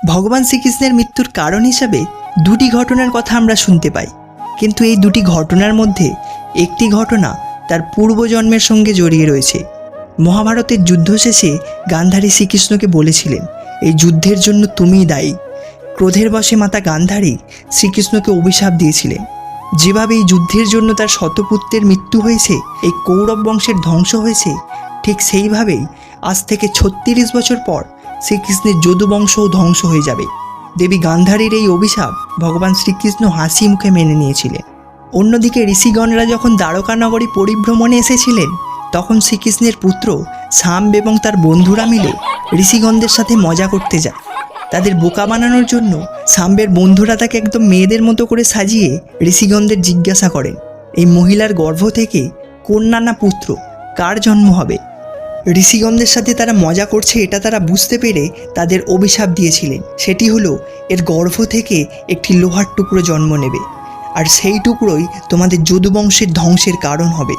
ভগবান শ্রীকৃষ্ণের মৃত্যুর কারণ হিসাবে দুটি ঘটনার কথা আমরা শুনতে পাই। কিন্তু এই দুটি ঘটনার মধ্যে একটি ঘটনা তার পূর্বজন্মের সঙ্গে জড়িয়ে রয়েছে। মহাভারতের যুদ্ধ শেষে গান্ধারী শ্রীকৃষ্ণকে বলেছিলেন, এই যুদ্ধের জন্য তুমিই দায়ী। ক্রোধের বশে মাতা গান্ধারী শ্রীকৃষ্ণকে অভিশাপ দিয়েছিলেন। যেভাবে এই যুদ্ধের জন্য তার শতপুত্রের মৃত্যু হয়েছে, এই কৌরব বংশের ধ্বংস হয়েছে, ঠিক সেইভাবেই আজ থেকে ছত্রিশ বছর পর শ্রীকৃষ্ণের যদু বংশও ধ্বংস হয়ে যাবে। দেবী গান্ধারীর এই অভিশাপ ভগবান শ্রীকৃষ্ণ হাসি মুখে মেনে নিয়েছিলেন। অন্যদিকে ঋষিগণরা যখন দ্বারকা নগরী পরিভ্রমণে এসেছিলেন, তখন শ্রীকৃষ্ণের পুত্র শাম এবং তার বন্ধুরা মিলে ঋষিগণদের সাথে মজা করতে যায়। তাদের বোকা বানানোর জন্য সাম্বের বন্ধুরা তাকে একদম মেয়েদের মতো করে সাজিয়ে ঋষিগণদের জিজ্ঞাসা করেন, এই মহিলার গর্ভ থেকে কন্যা না পুত্র? কার জন্ম হবে? ঋষিগণদের সাথে তারা মজা করছে এটা তারা বুঝতে পেরে তাদের অভিশাপ দিয়েছিলেন। সেটি হলো, এর গর্ভ থেকে একটি লোহার টুকরো জন্ম নেবে। আর সেই টুকরোই তোমাদের যদুবংশের ধ্বংসের কারণ হবে।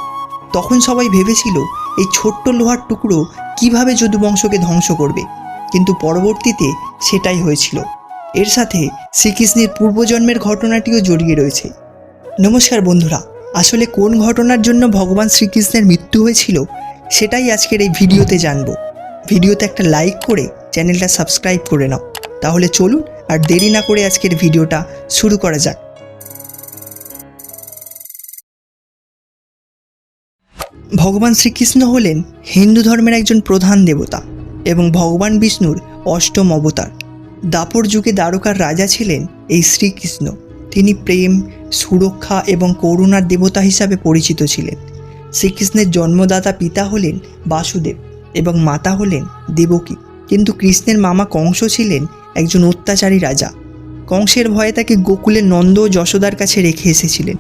তখন সবাই ভেবেছিল, এই ছোট্ট লোহার টুকরো কীভাবে যদুবংশকে ধ্বংস করবে? কিন্তু পরবর্তীতে সেটাই হয়েছিল। এর সাথে শ্রীকৃষ্ণের পূর্বজন্মের ঘটনাটিও জড়িয়ে রয়েছে। নমস্কার বন্ধুরা, আসলে কোন ঘটনার জন্য ভগবান শ্রীকৃষ্ণের মৃত্যু হয়েছিল সেটাই আজকের এই ভিডিওতে জানব। ভিডিওতে একটা লাইক করে চ্যানেলটা সাবস্ক্রাইব করে নাও। তাহলে চলুন আর দেরি না করে আজকের ভিডিওটা শুরু করা যাক। ভগবান শ্রীকৃষ্ণ হলেন হিন্দু ধর্মের একজন প্রধান দেবতা এবং ভগবান বিষ্ণুর অষ্টম অবতার। দাপর যুগে দ্বারকার রাজা ছিলেন এই শ্রীকৃষ্ণ। তিনি প্রেম, সুরক্ষা এবং করুণার দেবতা হিসাবে পরিচিত ছিলেন। শ্রীকৃষ্ণের জন্মদাতা পিতা হলেন বাসুদেব এবং মাতা হলেন দেবকী। কিন্তু কৃষ্ণের মামা কংস ছিলেন একজন অত্যাচারী রাজা। কংসের ভয়ে তাকে গোকুলের নন্দ ও যশোদার কাছে রেখে এসেছিলেন।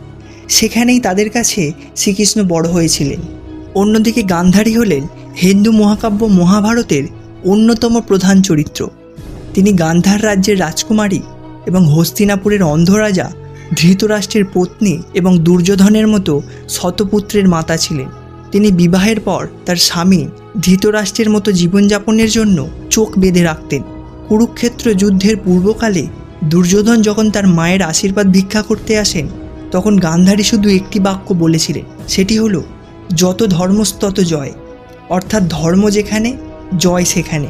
সেখানেই তাদের কাছে শ্রীকৃষ্ণ বড় হয়েছিলেন। অন্যদিকে গান্ধারী হলেন হিন্দু মহাকাব্য মহাভারতের অন্যতম প্রধান চরিত্র। তিনি গান্ধার রাজ্যের রাজকুমারী এবং হস্তিনাপুরের অন্ধরাজা ধৃতরাষ্ট্রের পত্নী এবং দুর্যোধনের মতো শতপুত্রের মাতা ছিলেন। তিনি বিবাহের পর তার স্বামী ধৃতরাষ্ট্রের মতো জীবনযাপনের জন্য চোখ বেঁধে রাখতেন। কুরুক্ষেত্র যুদ্ধের পূর্বকালে দুর্যোধন যখন তার মায়ের আশীর্বাদ ভিক্ষা করতে আসেন, তখন গান্ধারী শুধু একটি বাক্য বলেছিলেন, সেটি হলো, যত ধর্মস্তত জয়। অর্থাৎ ধর্ম যেখানে, জয় সেখানে।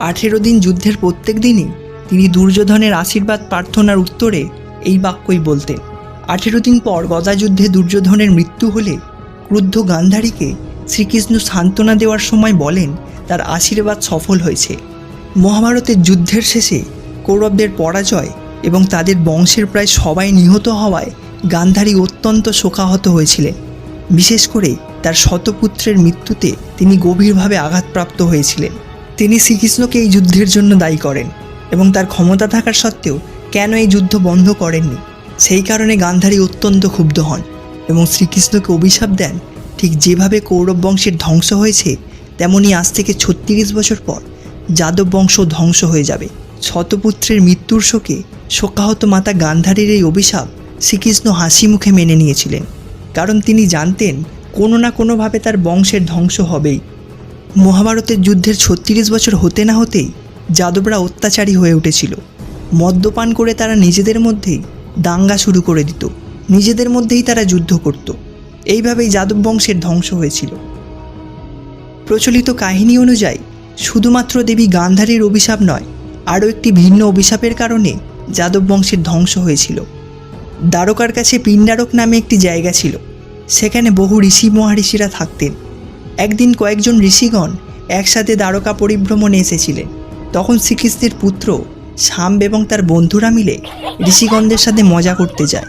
আঠেরো দিন যুদ্ধের প্রত্যেক দিনই তিনি দুর্যোধনের আশীর্বাদ প্রার্থনার উত্তরে এই বাক্যই বলতেন, আঠেরো দিন পর গদাযুদ্ধে দুর্যোধনের মৃত্যু হলে ক্রুদ্ধ গান্ধারীকে শ্রীকৃষ্ণ সান্ত্বনা দেওয়ার সময় বলেন, তার আশীর্বাদ সফল হয়েছে। মহাভারতের যুদ্ধের শেষে কৌরবদের পরাজয় এবং তাদের বংশের প্রায় সবাই নিহত হওয়ায় গান্ধারী অত্যন্ত শোকাহত হয়েছিলেন। বিশেষ করে তার শতপুত্রের মৃত্যুতে তিনি গভীরভাবে আঘাতপ্রাপ্ত হয়েছিলেন। তিনি শ্রীকৃষ্ণকে এই যুদ্ধের জন্য দায়ী করেন এবং তার ক্ষমতা থাকার সত্ত্বেও কেন এই যুদ্ধ বন্ধ করেননি? সেই কারণে গান্ধারী অত্যন্ত ক্ষুব্ধ হন এবং শ্রীকৃষ্ণকে অভিশাপ দেন। ঠিক যেভাবে কৌরব বংশের ধ্বংস হয়েছে তেমনই আজ থেকে ছত্রিশ বছর পর যাদব বংশ ধ্বংস হয়ে যাবে। শতপুত্রের মৃত্যুর শোকে শোকাহত মাতা গান্ধারীর এই অভিশাপ শ্রীকৃষ্ণ হাসি মুখে মেনে নিয়েছিলেন, কারণ তিনি জানতেন কোনো না কোনোভাবে তার বংশের ধ্বংস হবেই। মহাভারতের যুদ্ধের ছত্রিশ বছর হতে না হতেই যাদবরা অত্যাচারী হয়ে উঠেছিল। মদ্যপান করে তারা নিজেদের মধ্যেই দাঙ্গা শুরু করে দিত। নিজেদের মধ্যেই তারা যুদ্ধ করত। এইভাবেই যাদব বংশের ধ্বংস হয়েছিল। প্রচলিত কাহিনী অনুযায়ী, শুধুমাত্র দেবী গান্ধারীর অভিশাপ নয়, আরও একটি ভিন্ন অভিশাপের কারণে যাদব বংশের ধ্বংস হয়েছিল। দ্বারকার কাছে পিণ্ডারক নামে একটি জায়গা ছিল। সেখানে বহু ঋষি মহারিষিরা থাকতেন। একদিন কয়েকজন ঋষিগণ একসাথে দ্বারকা পরিভ্রমণে এসেছিলেন। তখন শ্রীকৃষ্ণের পুত্র শাম এবং তার বন্ধুরা মিলে ঋষিগণদের সাথে মজা করতে যায়।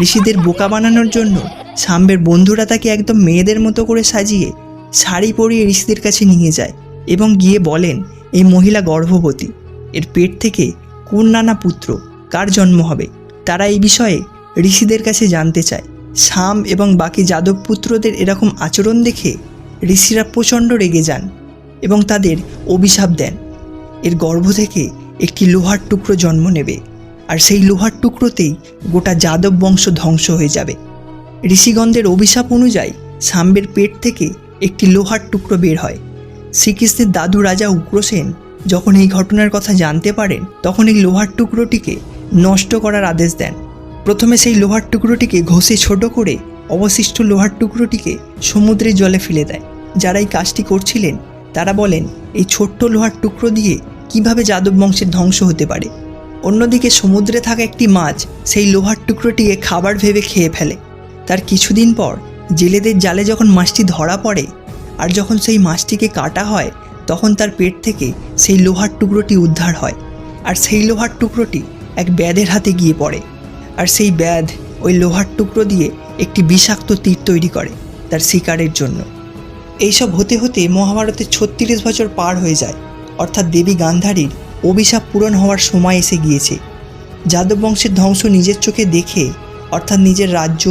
ঋষিদের বোকা বানানোর জন্য শাম্বের বন্ধুরা তাকে একদম মেয়েদের মতো করে সাজিয়ে শাড়ি পরিয়ে ঋষিদের কাছে নিয়ে যায় এবং গিয়ে বলেন, এই মহিলা গর্ভবতী। এর পেট থেকে কোন নানা পুত্র, কার জন্ম হবে? তারা এই বিষয়ে ঋষিদের কাছে জানতে চায়। শাম এবং বাকি যাদব পুত্রদের এরকম আচরণ দেখে ঋষিরা প্রচণ্ড রেগে যান এবং তাদের অভিশাপ দেন। এর গর্ভ থেকে একটি লোহার টুকরো জন্ম নেবে, আর সেই লোহার টুকরোতেই গোটা যাদব বংশ ধ্বংস হয়ে যাবে। ঋষিগণদের অভিশাপ অনুযায়ী সাম্বের পেট থেকে একটি লোহার টুকরো বের হয়। শ্রীকৃষ্ণের দাদু রাজা উগ্রসেন যখন এই ঘটনার কথা জানতে পারেন, তখন এই লোহার টুকরোটিকে নষ্ট করার আদেশ দেন। প্রথমে সেই লোহার টুকরোটিকে ঘষে ছোট করে অবশিষ্ট লোহার টুকরোটিকে সমুদ্রের জলে ফেলে দেয়। যারা এই কাজটি করছিলেন, তারা বলেন, এই ছোট্ট লোহার টুকরো দিয়ে কীভাবে যাদব বংশের ধ্বংস হতে পারে? অন্যদিকে সমুদ্রে থাকা একটি মাছ সেই লোহার টুকরোটিকে খাবার ভেবে খেয়ে ফেলে। তার কিছুদিন পর জেলেদের জালে যখন মাছটি ধরা পড়ে আর যখন সেই মাছটিকে কাটা হয়, তখন তার পেট থেকে সেই লোহার টুকরোটি উদ্ধার হয় আর সেই লোহার টুকরোটি এক ব্যাধের হাতে গিয়ে পড়ে আর সেই ব্যাধ ওই লোহার টুকরো দিয়ে একটি বিষাক্ত তীর তৈরি করে তার শিকারের জন্য। এইসব হতে হতে মহাভারতের ছত্রিশ বছর পার হয়ে যায়। অর্থাৎ দেবী গান্ধারীর অভিশাপ পূরণ হওয়ার সময় এসে গিয়েছে। যাদব বংশের ধ্বংস নিজের চোখে দেখে, অর্থাৎ নিজের রাজ্য,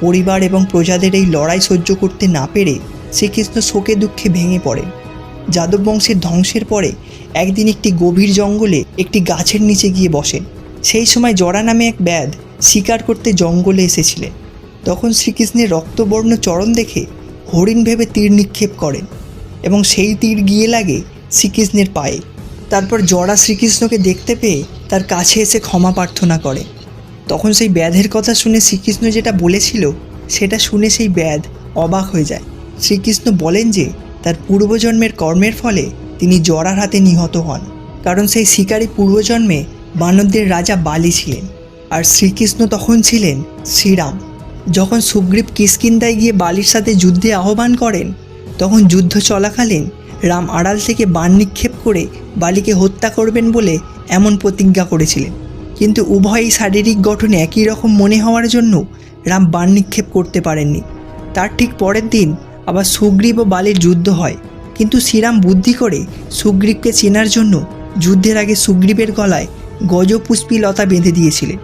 পরিবার এবং প্রজাদের এই লড়াই সহ্য করতে না পেরে শ্রীকৃষ্ণ শোকে দুঃখে ভেঙে পড়ে যাদব বংশের ধ্বংসের পরে একদিন একটি গভীর জঙ্গলে একটি গাছের নিচে গিয়ে বসেন। সেই সময় জরা নামে এক ব্যাধ শিকার করতে জঙ্গলে এসেছিলেন। তখন শ্রীকৃষ্ণের রক্তবর্ণ চরণ দেখে হরিণ ভেবে তীর নিক্ষেপ করেন এবং সেই তীর গিয়ে লাগে শ্রীকৃষ্ণের পায়ে। তারপর জরা শ্রীকৃষ্ণকে দেখতে পেয়ে তার কাছে এসে ক্ষমা প্রার্থনা করে। তখন সেই ব্যাধের কথা শুনে শ্রীকৃষ্ণ যেটা বলেছিল, সেটা শুনে সেই ব্যাধ অবাক হয়ে যায়। শ্রীকৃষ্ণ বলেন যে, তার পূর্বজন্মের কর্মের ফলে তিনি জরার হাতে নিহত হন। কারণ সেই শিকারী পূর্বজন্মে বানরদের রাজা বালি ছিলেন। আর শ্রীকৃষ্ণ তখন ছিলেন শ্রীরাম। যখন সুগ্রীব কিষ্কিন্দায় গিয়ে বালির সাথে যুদ্ধে আহ্বান করেন, তখন যুদ্ধ চলাকালীন রাম আড়াল থেকে বাণ নিক্ষেপ করে বালিকে হত্যা করবেন বলে এমন প্রতিজ্ঞা করেছিলেন। কিন্তু উভয়ই শারীরিক গঠনে একই রকম মনে হওয়ার জন্য রাম বাণ নিক্ষেপ করতে পারেননি। তার ঠিক পরের দিন আবার সুগ্রীব ও বালির যুদ্ধ হয়। কিন্তু শ্রীরাম বুদ্ধি করে সুগ্রীবকে চেনার জন্য যুদ্ধের আগে সুগ্রীবের গলায় গজপুষ্পী লতা বেঁধে দিয়েছিলেন,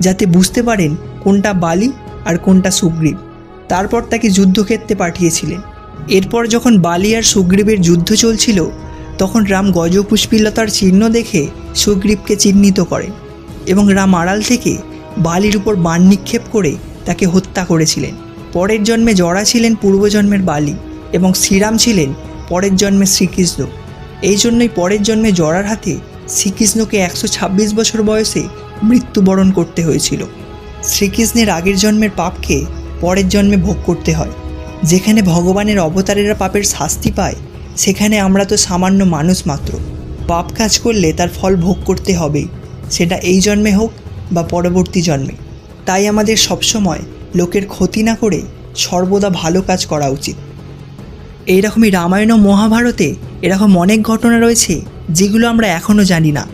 যাতে বুঝতে পারেন কোনটা বালি আর কোনটা সুগ্রীব। তারপর তাকে যুদ্ধক্ষেত্রে পাঠিয়েছিলেন। এরপর যখন বালি আর সুগ্রীবের যুদ্ধ চলছিল, তখন রাম গজপুষ্পিলতার চিহ্ন দেখে সুগ্রীবকে চিহ্নিত করেন এবং রাম আড়াল থেকে বালির উপর বাণ নিক্ষেপ করে তাকে হত্যা করেছিলেন। পরের জন্মে জরা ছিলেন পূর্বজন্মের বালি এবং শ্রীরাম ছিলেন পরের জন্মে শ্রীকৃষ্ণ। এই জন্যই পরের জন্মে জরার হাতে শ্রীকৃষ্ণকে একশো ছাব্বিশ বছর বয়সে মৃত্যুবরণ করতে হয়েছিল। শ্রীকৃষ্ণের আগের জন্মের পাপকে পরের জন্মে ভোগ করতে হয়। যেখানে ভগবানের অবতারেরা পাপের শাস্তি পায়, সেখানে আমরা তো সামান্য মানুষ মাত্র। পাপ কাজ করলে তার ফল ভোগ করতে হবেই সেটা এই জন্মে হোক বা পরবর্তী জন্মে। তাই আমাদের সবসময় লোকের ক্ষতি না করে সর্বদা ভালো কাজ করা উচিত। এইরকমই রামায়ণ ও মহাভারতে এরকম অনেক ঘটনা রয়েছে, যেগুলো আমরা এখনও জানি না।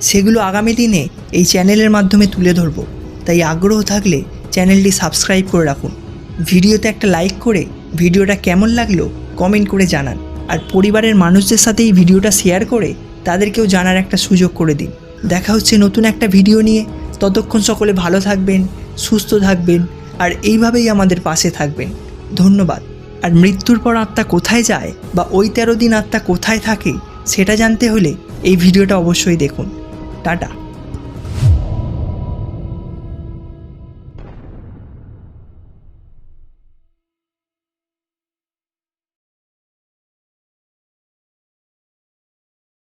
সেগুলো আগামী দিনে এই চ্যানেলের মাধ্যমে তুলে ধরবো। তাই আগ্রহ থাকলে চ্যানেলটি সাবস্ক্রাইব করে রাখুন। ভিডিওতে একটা লাইক করে ভিডিওটা কেমন লাগল কমেন্ট করে জানান। আর পরিবারের মানুষদের সাথে এই ভিডিওটা শেয়ার করে তাদেরকেও জানার একটা সুযোগ করে দিন। দেখা হচ্ছে নতুন একটা ভিডিও নিয়ে। ততক্ষণ সকলে ভালো থাকবেন, সুস্থ থাকবেন, আর এইভাবেই আমাদের পাশে থাকবেন। ধন্যবাদ। আর মৃত্যুর পর আত্মা কোথায় যায় বা ওই তেরো দিন আত্মা কোথায় থাকে, সেটা জানতে হলে এই ভিডিওটা অবশ্যই দেখুন। টাটা।